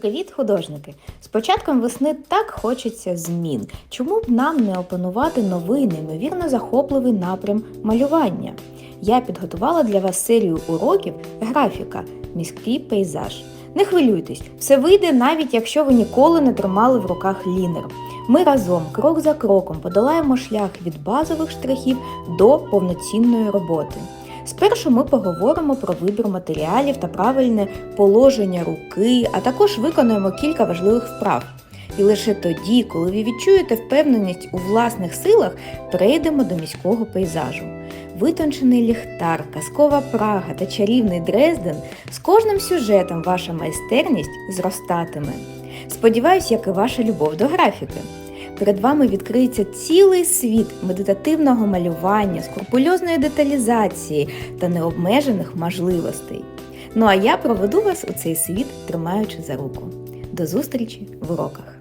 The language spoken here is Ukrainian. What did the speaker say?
Привіт, художники! З початком весни так хочеться змін. Чому б нам не опанувати новий, неймовірно захопливий напрям малювання? Я підготувала для вас серію уроків графіка Міський пейзаж. Не хвилюйтесь, все вийде навіть якщо ви ніколи не тримали в руках лінер. Ми разом, крок за кроком, подолаємо шлях від базових штрихів до повноцінної роботи. Спершу ми поговоримо про вибір матеріалів та правильне положення руки, а також виконаємо кілька важливих вправ. І лише тоді, коли ви відчуєте впевненість у власних силах, перейдемо до міського пейзажу. Витончений ліхтар, казкова Прага та чарівний Дрезден з кожним сюжетом ваша майстерність зростатиме. Сподіваюсь, як і ваша любов до графіки. Перед вами відкриється цілий світ медитативного малювання, скрупульозної деталізації та необмежених можливостей. Ну а я проведу вас у цей світ, тримаючи за руку. До зустрічі в уроках!